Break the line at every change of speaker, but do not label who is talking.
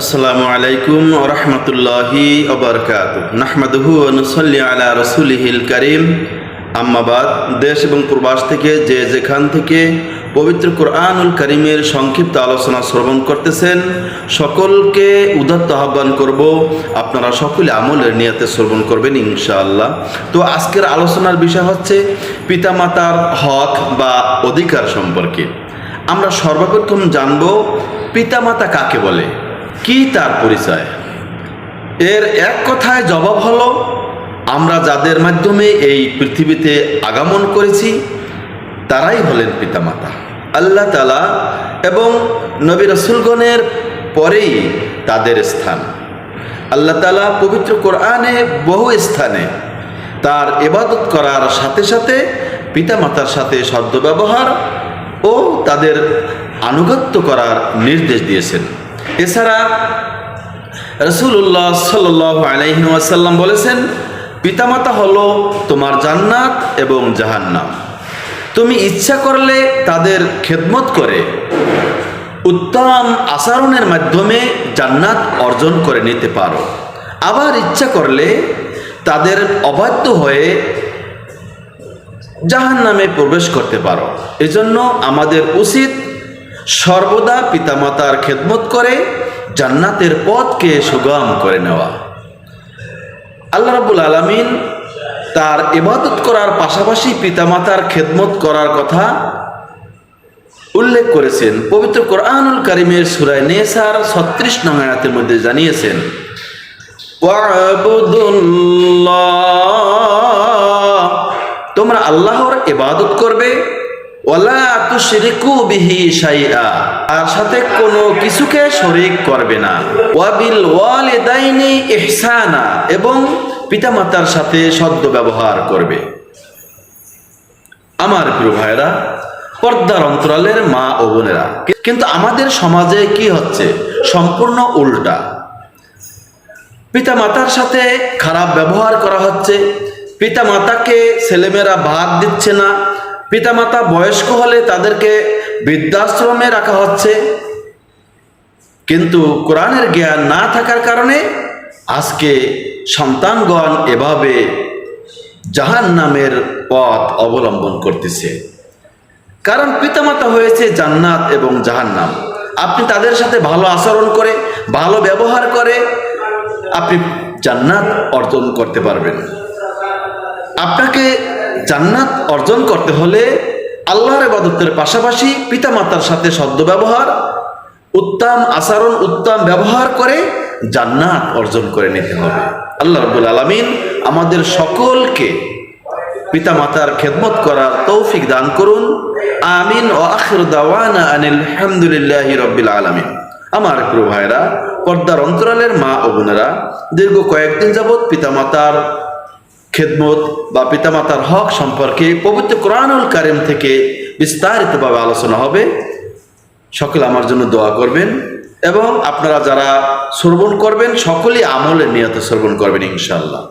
আসসালামু আলাইকুম রহমতুল্লাহি অবরকাত নাহমাদহু নসল্লি আলা রসুলিহিল করিম। আম্মাবাদ দেশ এবং প্রবাস থেকে যে যেখান থেকে পবিত্র কোরআনুল করিমের সংক্ষিপ্ত আলোচনা শ্রবণ করতেছেন, সকলকে উদাত্ত আহ্বান করব, আপনারা সকলে আমলের নিয়তে শ্রবণ করবেন ইনশাআল্লাহ। তো আজকের আলোচনার বিষয় হচ্ছে পিতামাতার হক বা অধিকার সম্পর্কে। আমরা সর্বপ্রথম জানব পিতামাতা কাকে বলে? কি তার পরিচয়? এর এক কথায় জবাব হলো, আমরা যাদের মাধ্যমে এই পৃথিবীতে আগমন করেছি, তারাই হলেন পিতামাতা। আল্লাহ তালা এবং নবী রসুলগণের পরেই তাদের স্থান। আল্লাহ তালা পবিত্র কোরআনে বহু স্থানে তার এবাদত করার সাথে সাথে পিতামাতার সাথে সদ্ব্যবহার ও তাদের আনুগত্য করার নির্দেশ দিয়েছেন। এছাড়া রসুল্লাহ সাল আলহি ওয়াসাল্লাম বলেছেন, পিতামাতা হলো তোমার জান্নাত এবং জাহান্নাম। তুমি ইচ্ছা করলে তাদের খেদমত করে, উত্তম আচরণের মাধ্যমে জান্নাত অর্জন করে নিতে পারো। আবার ইচ্ছা করলে তাদের অবাধ্য হয়ে জাহান নামে প্রবেশ করতে পারো। এজন্য আমাদের উচিত সর্বদা পিতামাতার খেদমত করে, জান্নাতের পথকে সুগম করে নেওয়া। আল্লাহ রাবুল আলমিন তার ইবাদত করার পাশাপাশি পিতামাতার খেদমত করার কথা উল্লেখ করেছেন। পবিত্র কোরআনুল করিমের সুরায় নেসার ছত্রিশ নং মধ্যে জানিয়েছেন তোমরা আল্লাহর ইবাদত করবে ওয়ালা তুশরিকু বিহি শাইআ আর সাথে কোনো কিছুকে শরীক করবে না। ওয়াবিল ওয়ালিদাইনি ইহসানা, এবং পিতামাতার সাথে সদ্য ব্যবহার করবে। আমার প্রিয় ভাইরা পর্দার অন্তরালের মা ও বোনেরা, কিন্তু আমাদের সমাজে কি হচ্ছে? সম্পূর্ণ উল্টা। পিতামাতার সাথে খারাপ ব্যবহার করা হচ্ছে, পিতামাতাকে ছেলেমেয়েরা ভাত দিচ্ছে না পিতামাতা বয়স্ক হলে তাদেরকে বৃদ্ধাশ্রমে রাখা হচ্ছে। কিন্তু কোরআনের জ্ঞান না থাকার কারণে আজকে সন্তানগণ এভাবে জাহান নামের পথ অবলম্বন করতেছে। কারণ পিতামাতা হয়েছে জান্নাত এবং জাহান্নাম। আপনি তাদের সাথে ভালো আচরণ করে, ভালো ব্যবহার করে আপনি জান্নাত অর্জন করতে পারবেন। আপনাকে জান্নাত অর্জন করতে হলে আল্লাহর ইবাদতের পাশাপাশি পিতামাতার সাথে সদ্য ব্যবহার, উত্তম আচরণ, উত্তম ব্যবহার করে জান্নাত অর্জন করে নিতে হবে। আল্লাহ রবুল আলমিন আমাদের সকলকে পিতামাতার খেদমত করার তৌফিক দান করুন। আমিন ও আখির দাওয়ানা আনিল হামদুলিল্লাহ রব্বিল আলমিন। আমার প্রিয় ভাইরা, পর্দার অন্তরালের মা ও বোনেরা, দীর্ঘ কয়েকদিন যাবৎ পিতামাতার খেদমত বা পিতামাতার হক সম্পর্কে পবিত্র কোরআনুল কারিম থেকে বিস্তারিতভাবে আলোচনা হবে। সকলে আমার জন্য দোয়া করবেন এবং আপনারা যারা শ্রবণ করবেন, সকলেই আমলে নিয়ত শ্রবণ করবেন ইনশাল্লাহ